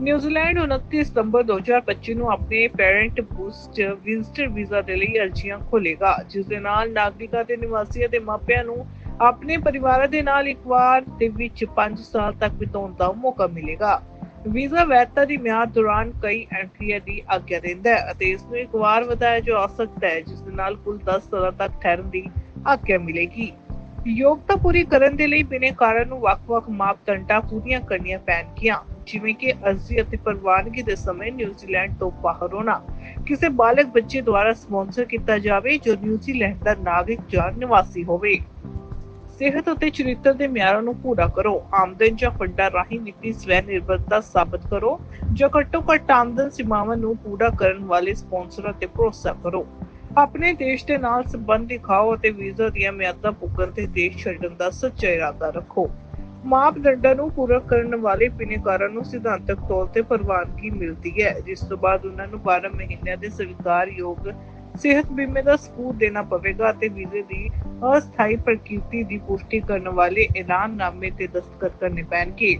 New Zealand 29 ਸਤੰਬਰ 2025 ਨੂੰ ਆਪਣੇ parent boost visitor visa ਦੇ ਲਈ ਅਰਜ਼ੀਆਂ ਖੋਲੇਗਾ ਜਿਸ ਦੇ ਨਾਲ ਨਾਗਰਿਕਾਂ ਤੇ ਨਿਵਾਸੀਆਂ ਦੇ ਮਾਪਿਆਂ ਨੂੰ ਆਪਣੇ ਪਰਿਵਾਰਾਂ ਦੇ ਨਾਲ ਇੱਕ ਵਾਰ ਦੇ ਵਿੱਚ 5 ਸਾਲ ਤੱਕ ਬਿਤਾਉਣ ਦਾ ਮੌਕਾ ਮਿਲੇਗਾ। ਵੀਜ਼ਾ ਵੈਧਤਾ ਦੀ ਮਿਆਦ ਦੌਰਾਨ ਕਈ ਐਂਟਰੀਆਂ ਦੀ ਆਗਿਆ ਦਿੰਦਾ ਹੈ ਅਤੇ ਇਸ ਨੂੰ ਇੱਕ ਵਾਰ ਵਧਾਇਆ ਜਾ ਸਕਦਾ ਹੈ, ਜਿਸ ਦੇ ਨਾਲ ਕੁੱਲ 10 ਸਾਲਾਂ ਤੱਕ ਠਹਿਰਨ ਦੀ ਆਗਿਆ ਮਿਲੇਗੀ। ਯੋਗਤਾ ਪੂਰੀ ਕਰਨ ਦੇ ਲਈ ਬਿਨੇਕਾਰਾਂ ਨੂੰ ਵੱਖ-ਵੱਖ ਮਾਪਦੰਡਾਂ ਪੂਰੀਆਂ ਕਰਨੀਆਂ ਪੈਣਗੀਆਂ। ਜਿਵੇਂ ਕਿ ਅਰਜ਼ੀ ਅਤੇ ਪ੍ਰਵਾਨਗੀ ਦੇ ਸਮੇਂ ਨਿਊਜ਼ੀਲੈਂਡ ਤੋਂ ਬਾਹਰ ਹੋਣਾ। ਕਿਸੇ ਬਾਲਗ ਬੱਚੇ ਦੁਆਰਾ ਸਪਾਂਸਰ ਕੀਤਾ ਜਾਵੇ ਜੋ ਨਿਊਜ਼ੀਲੈਂਡ ਦਾ ਨਾਗਰਿਕ ਜਾਂ ਨਿਵਾਸੀ ਹੋਵੇ। ਸਿਹਤ ਅਤੇ ਚਰਿੱਤਰ ਦੇ ਮਿਆਰਾਂ ਨੂੰ ਪੂਰਾ ਕਰੋ। ਆਮਦਨ ਜਾਂ ਫੰਡਾਂ ਰਾਹੀਂ ਵਿੱਤੀ ਸਵੈ ਨਿਰਭਰਤਾ ਸਾਬਤ ਕਰੋ ਜਾਂ ਘੱਟੋ ਘੱਟ ਆਮਦਨ ਸੀਮਾਵਾਂ ਨੂੰ ਪੂਰਾ ਕਰਨ ਵਾਲੇ ਸਪਾਂਸਰਾਂ ਤੇ ਭਰੋਸਾ ਕਰੋ। ਆਪਣੇ ਦੇਸ਼ ਦੇ ਨਾਲ ਸੰਬੰਧ ਦਿਖਾਓ ਅਤੇ ਵੀਜ਼ਾ ਦੀਆਂ ਮਿਆਦਾਂ ਪੁੱਗਣ ਤੇ ਦੇਸ਼ ਛੱਡਣ ਦਾ ਸੱਚਾ ਇਰਾਦਾ ਰੱਖੋ। ਮਾਪਦੰਡਾਂ ਨੂੰ ਪੂਰਾ ਕਰਨ ਵਾਲੇ ਬਿਨੇਕਾਰਾਂ ਨੂੰ ਸਿਧਾਂਤਕ ਤੌਰ ਤੇ ਪ੍ਰਵਾਨਗੀ ਮਿਲਦੀ ਹੈ, ਜਿਸ ਤੋਂ ਬਾਅਦ ਉਹਨਾਂ ਨੂੰ 12 ਮਹੀਨਿਆਂ ਦੇ ਸਵੀਕਾਰਯੋਗ ਸਿਹਤ ਬੀਮੇ ਦਾ ਸਬੂਤ ਦੇਣਾ ਪਵੇਗਾ ਅਤੇ ਵੀਜ਼ੇ ਦੀ ਅਸਥਾਈ ਪ੍ਰਕਿਰਤੀ ਦੀ ਪੁਸ਼ਟੀ ਕਰਨ ਵਾਲੇ ਐਲਾਨਨਾਮੇ ਤੇ ਦਸਤਖਤ ਕਰਨੇ ਪੈਣਗੇ।